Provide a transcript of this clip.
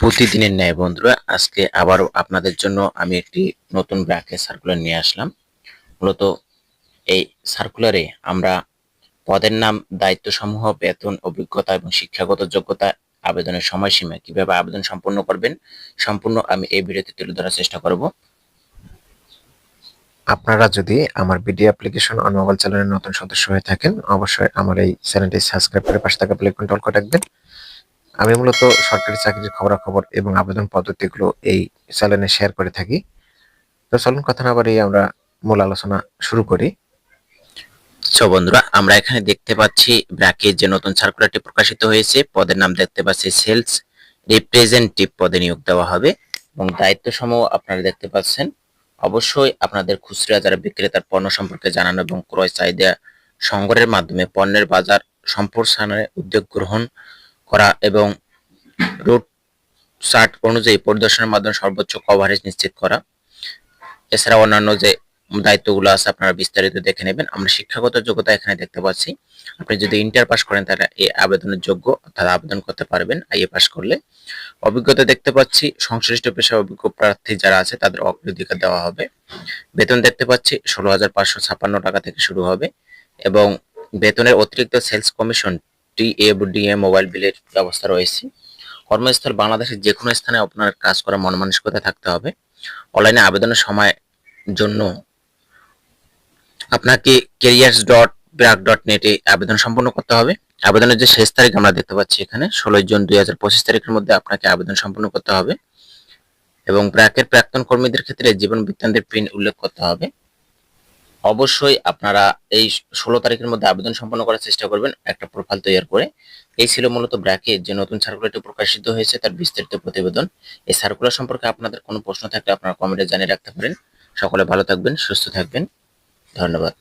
প্রতিদিনের ন্যায় বন্ধুরা, আজকে আবারও আপনাদের জন্য আমি একটি নতুন ব্র্যাকের সার্কুলার নিয়ে আসলাম। মূলত এই সার্কুলারে আমরা পদের নাম, দায়িত্বসমূহ, বেতন, অভিজ্ঞতা এবং শিক্ষাগত যোগ্যতা, আবেদনের সময়সীমা কীভাবে আবেদন সম্পন্ন করবেন, সম্পূর্ণ আমি এই ভিডিওতে তুলে ধরার চেষ্টা করব। আপনারা যদি আমার ভিডিও অ্যাপ্লিকেশন অন মোবাইল চ্যানেলের নতুন সদস্য হয়ে থাকেন, অবশ্যই আমার এই চ্যানেলটি সাবস্ক্রাইব করে পাশে থাকা বেল আইকনটি অল করে রাখবেন। আমি মূলত সরকারি চাকরির খবরাখবর এবং আবেদন পদ্ধতিগুলো এই চ্যানেলে শেয়ার করে থাকি। তো চলুন কথা না বাড়িয়ে আমরা মূল আলোচনা শুরু করি। সো বন্ধুরা, আমরা এখানে দেখতে পাচ্ছি ব্র্যাকের যে নতুন সার্কুলারটি প্রকাশিত হয়েছে, পদের নাম দেখতে পাচ্ছি সেলস রিপ্রেজেন্টেটিভ পদে নিয়োগ দেওয়া হবে এবং দায়িত্ব সমূহ আপনারা দেখতে পাচ্ছেন। অবশ্যই আপনাদের খুচরা যারা বিক্রেতার পণ্য সম্পর্কে জানানো এবং ক্রয় চাহিদা সংগ্রহের মাধ্যমে পণ্যের বাজার সম্প্রসারণের উদ্যোগ গ্রহণ করা এবং রুট চার্ট অনুযায়ী পরিদর্শনের মাধ্যমে সর্বোচ্চ কভারেজ নিশ্চিত করা। এছাড়া অন্যান্য যে দায়িত্বগুলো আছে আপনারা বিস্তারিত দেখে নেবেন। আমরা শিক্ষাগত যোগ্যতা এখানে দেখতে পাচ্ছি। আপনি যদি ইন্টার পাস করেন তাহলে এই আবেদনের যোগ্য অর্থাৎ আবেদন করতে পারবেন আইএ পাস করলে। অভিজ্ঞতা দেখতে পাচ্ছি, সংশ্লিষ্ট পেশা অভিজ্ঞ প্রার্থী যারা আছে তাদের অগ্রাধিকার দেওয়া হবে। বেতন দেখতে পাচ্ছি, ষোলো হাজার পাঁচশো টাকা থেকে শুরু হবে এবং বেতনের অতিরিক্ত সেলস কমিশন টিএফডিএ মোবাইল বিলের ব্যবস্থা রয়েছে। কর্মস্থল বাংলাদেশের যে কোনো স্থানে আপনার কাজ করার মন মানসিকতা থাকতে হবে। অনলাইনে আবেদনের সময় জন্য আপনাকে কেরিয়ার্স ডট ব্র্যাক ডট নেটে আবেদন সম্পন্ন করতে হবে। আবেদনের যে শেষ তারিখ আমরা দেখতে পাচ্ছি এখানে, ষোলোই জুন দুই হাজার পঁচিশ তারিখের মধ্যে আপনাকে আবেদন সম্পন্ন করতে হবে। এবং ব্র্যাকের প্রাক্তন কর্মীদের ক্ষেত্রে জীবন বৃত্তান্তের পিন উল্লেখ করতে হবে। অবশ্যই আপনারা এই ষোলো তারিখের মধ্যে আবেদন সম্পন্ন করার চেষ্টা করবেন একটা প্রোফাইল তৈরি করে। এই ছিল মূলত ব্র্যাকের যে নতুন সার্কুলারটি প্রকাশিত হয়েছে তার বিস্তারিত প্রতিবেদন। এই সার্কুলার সম্পর্কে আপনাদের কোনো প্রশ্ন থাকলে আপনারা কমেন্টে জানিয়ে রাখতে পারেন। সকলে ভালো থাকবেন, সুস্থ থাকবেন। ধন্যবাদ।